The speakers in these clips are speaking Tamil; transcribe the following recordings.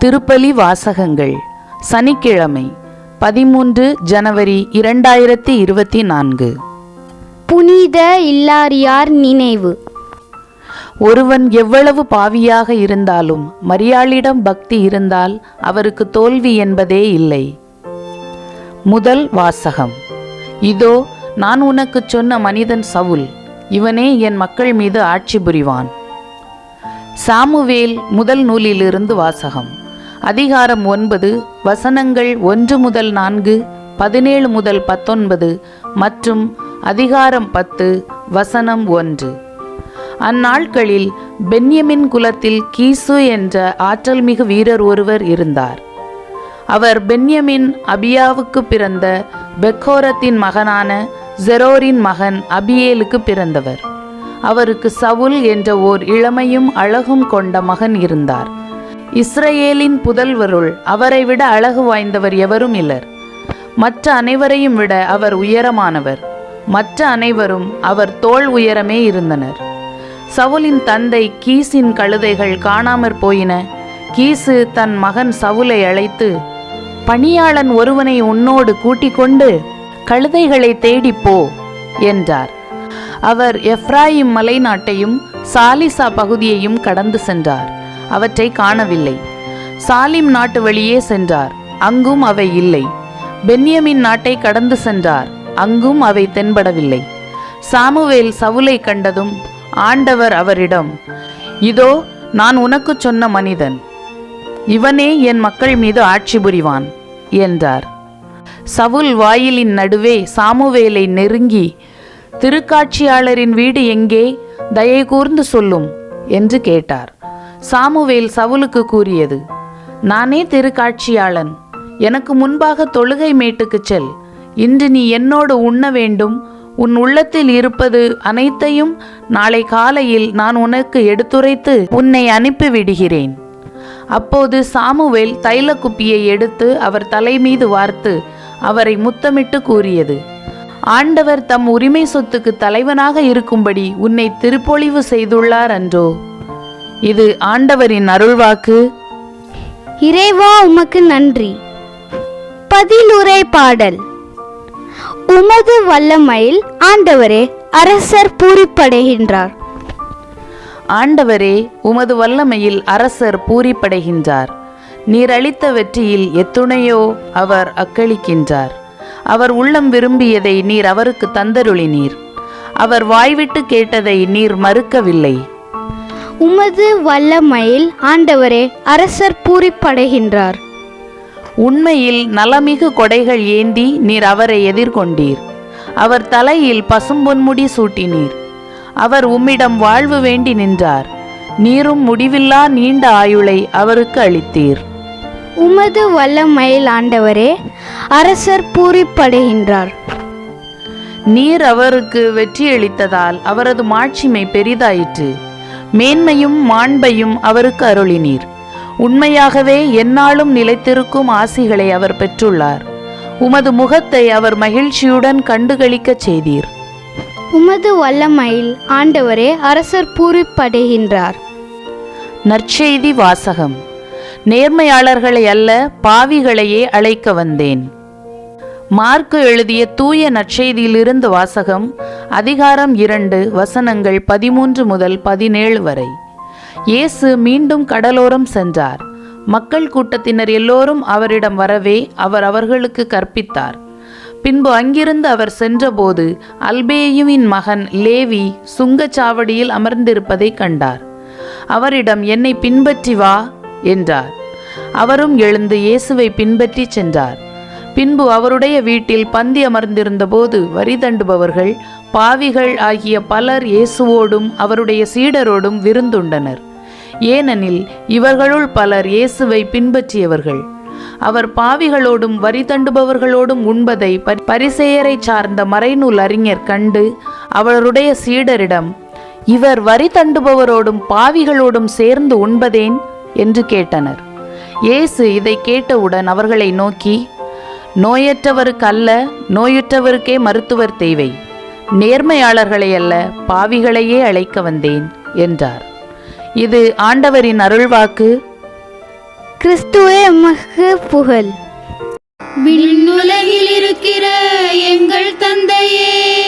திருப்பலி வாசகங்கள். சனிக்கிழமை பதிமூன்று ஜனவரி இரண்டாயிரத்தி இருபத்தி நான்கு. புனித இல்லாரியார் நினைவு. ஒருவன் எவ்வளவு பாவியாக இருந்தாலும் மரியாளிடம் பக்தி இருந்தால் அவருக்கு தோல்வி என்பதே இல்லை. முதல் வாசகம். இதோ நான் உனக்குச் சொன்ன மனிதன் சவுல். இவனே என் மக்கள் மீது ஆட்சி புரிவான். சாமுவேல் முதல் நூலிலிருந்து வாசகம். அதிகாரம் ஒன்பது வசனங்கள் ஒன்று முதல் நான்கு பதினேழு முதல் பத்தொன்பது மற்றும் அதிகாரம் பத்து வசனம் ஒன்று. அந்நாட்களில் பென்யமின் குலத்தில் கீசு என்ற ஆற்றல் மிகு வீரர் ஒருவர் இருந்தார். அவர் பென்யமின் அபியாவுக்கு பிறந்த பெக்கோரத்தின் மகனான ஜெரோரின் மகன் அபியேலுக்கு பிறந்தவர். அவருக்கு சவுல் என்ற ஓர் இளமையும் அழகும் கொண்ட மகன் இருந்தார். இஸ்ரேலின் புதல்வருள் அவரை விட அழகு வாய்ந்தவர் எவரும் இல்லர். மற்ற அனைவரையும் விட அவர் உயரமானவர். மற்ற அனைவரும் அவர் தோள் உயரமே இருந்தனர். சவுலின் தந்தை கீஸின் கழுதைகள் காணாமற் போயின. கீசு தன் மகன் சவுலை அழைத்து பணியாளன் ஒருவனை உன்னோடு கூட்டிக் கொண்டு கழுதைகளை தேடிப்போ என்றார். அவர் எஃப்ராயிம் மலைநாட்டையும் சாலிசா பகுதியையும் கடந்து சென்றார். அவற்றை காணவில்லை. சாலிம் நாட்டு வழியே சென்றார். அங்கும் அவை இல்லை. பென்யமின் நாட்டை கடந்து சென்றார். அங்கும் அவை தென்படவில்லை. சாமுவேல் சவுலை கண்டதும் ஆண்டவர் அவரிடம் இதோ நான் உனக்குச் சொன்ன மனிதன். இவனே என் மக்கள் மீது ஆட்சி புரிவான் என்றார். சவுல் வாயிலின் நடுவே சாமுவேலை நெருங்கி திருக்காட்சியாளரின் வீடு எங்கே? தயை கூர்ந்து சொல்லும் என்று கேட்டார். சாமுவேல் சவுலுக்கு கூறியது நானே திருக்காட்சியாளன். எனக்கு முன்பாக தொழுகை மேட்டுக்குச் செல். இன்று நீ என்னோடு உண்ண வேண்டும். உன் உள்ளத்தில் இருப்பது அனைத்தையும் நாளை காலையில் நான் உனக்கு எடுத்துரைத்து உன்னை அனுப்பிவிடுகிறேன் அப்போது சாமுவேல் தைல குப்பியை எடுத்து அவர் தலை மீது வார்த்து அவரை முத்தமிட்டு கூறியது ஆண்டவர் தம் உரிமை சொத்துக்கு தலைவனாக இருக்கும்படி உன்னை திருப்பொழிவு செய்துள்ளார் அன்றோ. இது ஆண்டவரின் அருள்வாக்கு. இறைவா உமக்கு நன்றி. பதிலுரை பாடல். உமது வல்லமையில் ஆண்டவரே அரசர் பூரிப்படைகின்றார். ஆண்டவரே உமது வல்லமையில் அரசர் பூரிப்படைகின்றார். நீர் அளித்த வெற்றியில் எத்துணையோ அவர் அக்களிக்கின்றார். அவர் உள்ளம் விரும்பியதை நீர் அவருக்கு தந்தருளினீர். அவர் வாய்விட்டு கேட்டதை நீர் மறுக்கவில்லை. உமது வல்லமையில் ஆண்டவரே அரசர் பூரிப்படைகின்றார். உண்மையில் நலமிகு கொடைகள் ஏந்தி நீர் அவரை எதிர்கொண்டீர். அவர் தலையில் பசும்பொன்முடி சூட்டினீர். அவர் உம்மிடம் வாழ்வு வேண்டி நின்றார். நீரும் முடிவில்லா நீண்ட ஆயுளை அவருக்கு அளித்தீர். உமது வல்லமையில் ஆண்டவரே அரசர் பூரிப்படைகின்றார். நீர் அவருக்கு வெற்றியளித்ததால் அவரது மாட்சிமை பெரிதாயிற்று. மேன்மையும் மாண்பையும் அவருக்கு அருளினீர். உண்மையாகவே எந்நாளும் நிலைத்திருக்கும் ஆசிகளை அவர் பெற்றுள்ளார். உமது முகத்தை அவர் மகிழ்ச்சியுடன் கண்டுகளிக்கச் செய்தீர். உமது வல்லமையில் ஆண்டவரே அரசர் பூரிப்படைகின்றார். நற்செய்தி வாசகம். நேர்மையாளர்களை அல்ல பாவிகளையே அழைக்க வந்தேன். மார்க்கு எழுதிய தூய நற்செய்தியிலிருந்து வாசகம் அதிகாரம் இரண்டு வசனங்கள் பதிமூன்று முதல் பதினேழு வரை. இயேசு மீண்டும் கடலோரம் சென்றார். மக்கள் கூட்டத்தினர் எல்லோரும் அவரிடம் வரவே அவர் அவர்களுக்கு கற்பித்தார். பின்பு அங்கிருந்து அவர் சென்றபோது அல்பேயுவின் மகன் லேவி சுங்கச்சாவடியில் அமர்ந்திருப்பதைக் கண்டார். அவரிடம் என்னை பின்பற்றி வா என்றார். அவரும் எழுந்து இயேசுவை பின்பற்றி சென்றார். பின்பு அவருடைய வீட்டில் பந்தி அமர்ந்திருந்தபோது வரி தண்டுபவர்கள் பாவிகள் ஆகிய பலர் இயேசுவோடும் அவருடைய சீடரோடும் விருந்துண்டனர். ஏனெனில் இவர்களுள் பலர் இயேசுவை பின்பற்றியவர்கள். அவர் பாவிகளோடும் வரி தண்டுபவர்களோடும் உண்பதை பரிசெயரை சார்ந்த மறைநூல் அறிஞர் கண்டு அவருடைய சீடரிடம் இவர் வரி தண்டுபவரோடும் பாவிகளோடும் சேர்ந்து உண்பதேன்? என்று கேட்டனர். இயேசு இதை கேட்டவுடன் அவர்களை நோக்கி நோயற்றவருக்கு அல்ல நோயுற்றவருக்கே மருத்துவர் தேவை. நேர்மையாளர்களை அல்ல பாவிகளையே அழைக்க வந்தேன் என்றார். இது ஆண்டவரின் அருள்வாக்கு. கிறிஸ்துவே புகழ். விண்ணுலகில் இருக்கிற எங்கள் தந்தையே.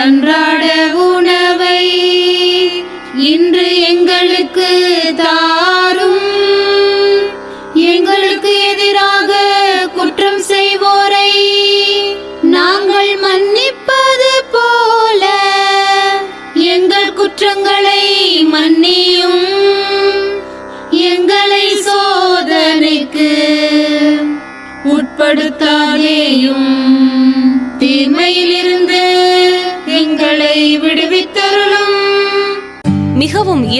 அன்றாட உணவை இன்று எங்களுக்கு தான்